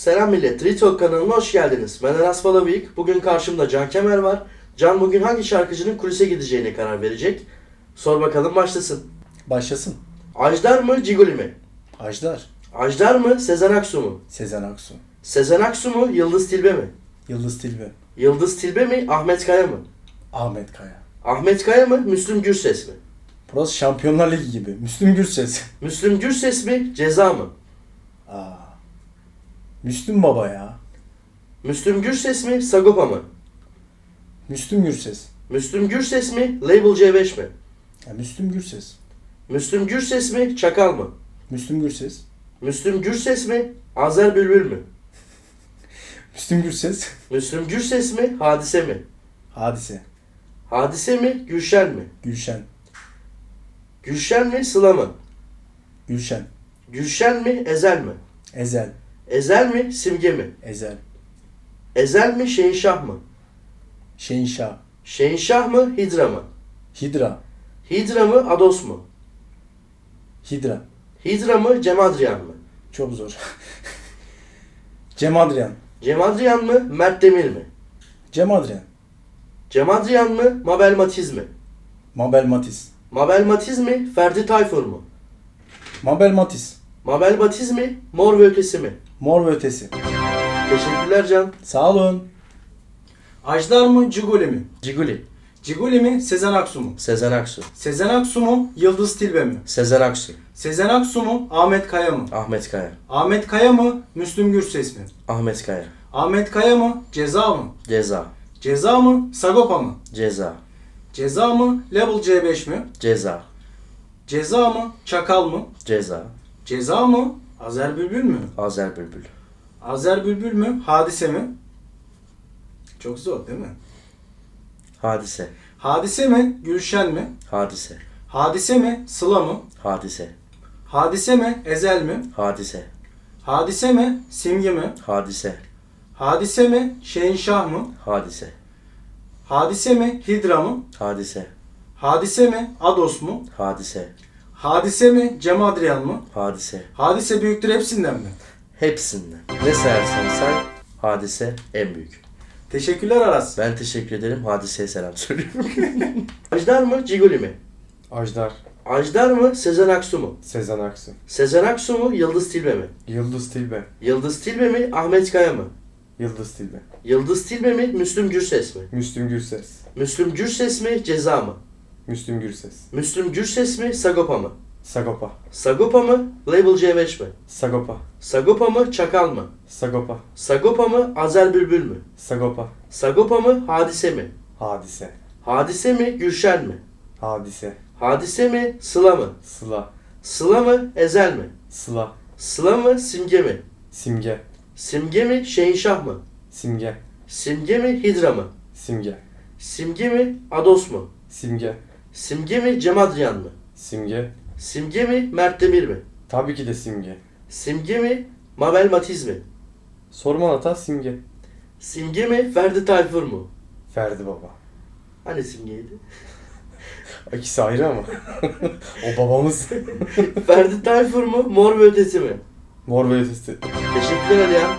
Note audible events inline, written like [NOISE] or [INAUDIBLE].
Selam millet, Retalk kanalına hoş geldiniz. Ben Eras Balavik. Bugün karşımda Can Kemer var. Can bugün hangi şarkıcının kulise gideceğine karar verecek. Sor bakalım başlasın. Başlasın. Ajdar mı, Ciguli mi? Ajdar. Ajdar mı, Sezen Aksu mu? Sezen Aksu. Sezen Aksu mu, Yıldız Tilbe mi? Yıldız Tilbe. Yıldız Tilbe mi, Ahmet Kaya mı? Ahmet Kaya. Ahmet Kaya mı, Müslüm Gürses mi? Burası Şampiyonlar Ligi gibi. Müslüm Gürses. Müslüm Gürses mi, Ceza mı? Aa. Müslüm Baba ya. Müslüm Gürses mi, Sagopa mı? Müslüm Gürses. Müslüm Gürses mi, Label C5 mi? Ya Müslüm Gürses. Müslüm Gürses mi, Çakal mı? Müslüm Gürses. Müslüm Gürses mi, Azer Bülbül mü? [LAUGHS] Müslüm Gürses. Müslüm Gürses mi, Hadise mi? Hadise. Hadise mi, Gülşen mi? Gülşen. Gülşen mi, Sıla mı? Gülşen. Gülşen mi, Ezel mi? Ezel. Ezel mi, Simge mi? Ezel. Ezel mi, Şehinşah mı? Şehinşah. Şehinşah mı, Hidra mı? Hidra. Hidra mı, Ados mu? Hidra. Hidra mı, Cemadriyan mı? Çok zor. [LAUGHS] Cem Adrian. Cemadriyan mı, Mert Demir mi? Cem Adrian. Cemadriyan mı, Mabel Matiz mi? Mabel Matiz. Mabel Matiz mi, Ferdi Tayfur mu? Mabel Matiz. Mabel Matiz mi, Mor ve Ötesi mi? Mor ve Ötesi. Teşekkürler Can. Sağ olun. Ajdar mı, Ciguli mi? Ciguli. Ciguli mi, Sezen Aksu mu? Sezen Aksu. Sezen Aksu mu, Yıldız Tilbe mi? Sezen Aksu. Sezen Aksu mu, Ahmet Kaya mı? Ahmet Kaya. Ahmet Kaya mı, Müslüm Gürses mi? Ahmet Kaya. Ahmet Kaya mı, Ceza mı? Ceza. Ceza mı, Sagopa mı? Ceza. Ceza mı, Level C5 mi? Ceza. Ceza mı, Çakal mı? Ceza. Ceza mı, Azer Bülbül mü? Azer Bülbül. Azer Bülbül mü, Hadise mi? Çok zor değil mi? Hadise. Hadise mi, Gülşen mi? Hadise. Hadise mi, Sıla mı? Hadise. Hadise mi, Ezel mi? Hadise. Hadise mi, Simge mi? Hadise. Hadise mi, Şehinşah mı? Hadise. Hadise mi, Hidra mı? Hadise. Hadise mi, Ados mu? Hadise. Hadise mi, Cem Adrian mı? Hadise. Hadise büyüktür hepsinden mi? Hepsinden. Ne sayarsan say, hadise en büyük. Teşekkürler Aras. Ben teşekkür ederim. Hadise'ye selam söylüyorum. [LAUGHS] Ajdar mı, Ciguli mi? Ajdar, Ajdar mı, Sezen Aksu mu? Sezen Aksu, Sezen Aksu mu, Yıldız Tilbe mi? Yıldız Tilbe, Yıldız Tilbe mi, Ahmet Kaya mı? Yıldız Tilbe, Yıldız Tilbe mi, Müslüm Gürses mi? Müslüm Gürses, Müslüm Gürses mi, Ceza mı? Müslüm Gürses, Müslüm Gürses mi, Sagopa mı? Sagopa, Sagopa mı, Label C5 mi? Sagopa, Sagopa mı, Çakal mı? Sagopa, Sagopa mı, Azer Bülbül mü? Sagopa, Sagopa mı, Hadise mi? Hadise, Hadise mi, Gülşen mi? Hadise, Hadise mi, Sıla mı? Sıla, Sıla mı, Ezel mi? Sıla, Sıla mı, Simge mi? Simge, Simge mi, Şehinşah mı? Simge, Simge mi, Hidra mı? Simge, Simge mi, Ados mu? Simge, Simge mi, Cemadriyan mı? Simge, Simge mi, Mert Demir mi? tabii ki de Simge. Simge mi, Mabel Matiz mi? Sorman hata Simge. Simge mi, Ferdi Tayfur mu? Ferdi Baba. Hani Simge'ydi? [LAUGHS] İkisi ayrı ama. o babamız. [LAUGHS] Ferdi Tayfur mu, Mor ve Ötesi mi? Mor ve Ötesi. Teşekkürler ya.